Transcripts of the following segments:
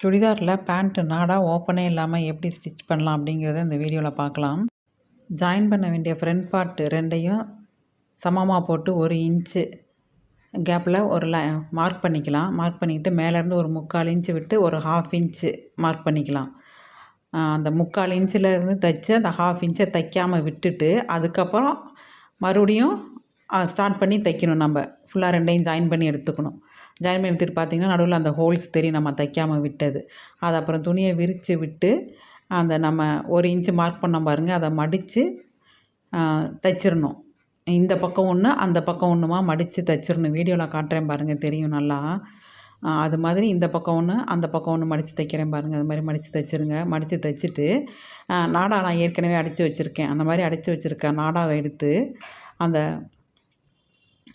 சுடிதாரில் pant நாடாக ஓப்பனே இல்லாமல் எப்படி ஸ்டிச் பண்ணலாம் அப்படிங்கிறத இந்த வீடியோவில் பார்க்கலாம். ஜாயின் பண்ண வேண்டிய ஃப்ரண்ட் பார்ட்டு ரெண்டையும் சமமாக போட்டு ஒரு இன்ச்சு கேப்பில் ஒரு ல மார்க் பண்ணிக்கலாம். மார்க் பண்ணிக்கிட்டு மேலேருந்து ஒரு முக்கால் இன்ச்சு விட்டு ஒரு ஹாஃப் இன்ச்சு மார்க் பண்ணிக்கலாம். அந்த முக்கால் இன்ச்சில் இருந்து தைச்சு அந்த ஹாஃப் இன்ச்சை தைக்காமல் விட்டுட்டு அதுக்கப்புறம் மறுபடியும் ஸ்டார்ட் பண்ணி தைக்கணும் நம்ம. ஃபுல்லாக ரெண்டையும் ஜாயின் பண்ணி எடுத்துக்கணும். ஜாயின் பண்ணி எடுத்துகிட்டு பார்த்திங்கன்னா நடுவில் அந்த ஹோல்ஸ் தெரியும் நம்ம தைக்காமல் விட்டது. அதை அப்புறம் துணியை விரித்து விட்டு அந்த நம்ம ஒரு இன்ச்சு மார்க் பண்ண பாருங்கள் அதை மடித்து தைச்சிடணும். இந்த பக்கம் ஒன்று அந்த பக்கம் ஒன்றுமா மடித்து தைச்சிடணும். வீடியோவில் காட்டுறேன் பாருங்கள் தெரியும் நல்லா. அது மாதிரி இந்த பக்கம் ஒன்று அந்த பக்கம் ஒன்று மடித்து தைக்கிறேன் பாருங்கள் அது மாதிரி மடித்து தைச்சிருங்க. மடித்து தைச்சிட்டு நாடா நான் ஏற்கனவே அடித்து வச்சுருக்கேன். அந்த மாதிரி அடித்து வச்சுருக்கேன் நாடாவை எடுத்து அந்த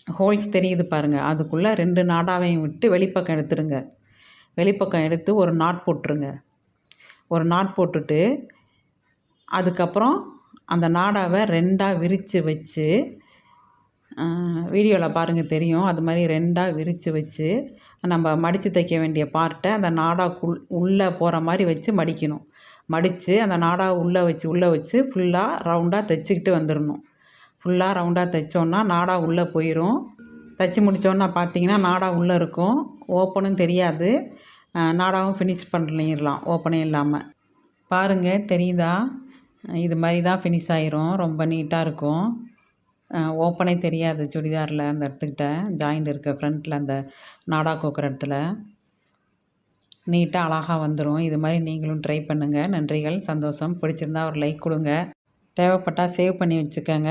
ஹோல்ஸ் தெரியுது பாருங்கள் அதுக்குள்ளே ரெண்டு நாடாவையும் விட்டு வெளிப்பக்கம் எடுத்துருங்க. வெளிப்பக்கம் எடுத்து ஒரு நாட் போட்டுருங்க. ஒரு நாட் போட்டுட்டு அதுக்கப்புறம் அந்த நாடாவை ரெண்டாக விரித்து வச்சு வீடியோவில் பாருங்கள் தெரியும். அது மாதிரி ரெண்டாக விரித்து வச்சு நம்ம மடித்து தைக்க வேண்டிய பார்ட்டை அந்த நாடாக்குள் உள்ளே போகிற மாதிரி வச்சு மடிக்கணும். மடித்து அந்த நாடா உள்ளே வச்சு உள்ளே வச்சு ஃபுல்லாக ரவுண்டாக தைச்சிக்கிட்டு வந்துடணும் ஃபுல்லாக ரவுண்டாக தைச்சோன்னா நாடா உள்ளே போயிடும் தைச்சி முடித்தோன்னா பார்த்தீங்கன்னா நாடா உள்ளே இருக்கும். ஓப்பனும் தெரியாது. நாடாவும் ஃபினிஷ் பண்ணிடலாம் ஓப்பனே இல்லாமல் பாருங்கள் தெரியுதா? இது மாதிரி தான் ஃபினிஷ் ஆயிரும். ரொம்ப நீட்டாக இருக்கும். ஓப்பனே தெரியாது சுடிதாரில் அந்த இடத்துக்கிட்ட. ஜாயிண்ட் இருக்க ஃப்ரண்ட்டில் அந்த நாடா கோக்குற இடத்துல. நீட்டாக அழகாக வந்துடும் இது மாதிரி நீங்களும் ட்ரை பண்ணுங்கள் நன்றிகள் சந்தோஷம். பிடிச்சிருந்தா ஒரு லைக் கொடுங்க. தேவைப்பட்டால் சேவ் பண்ணி வச்சுக்கோங்க.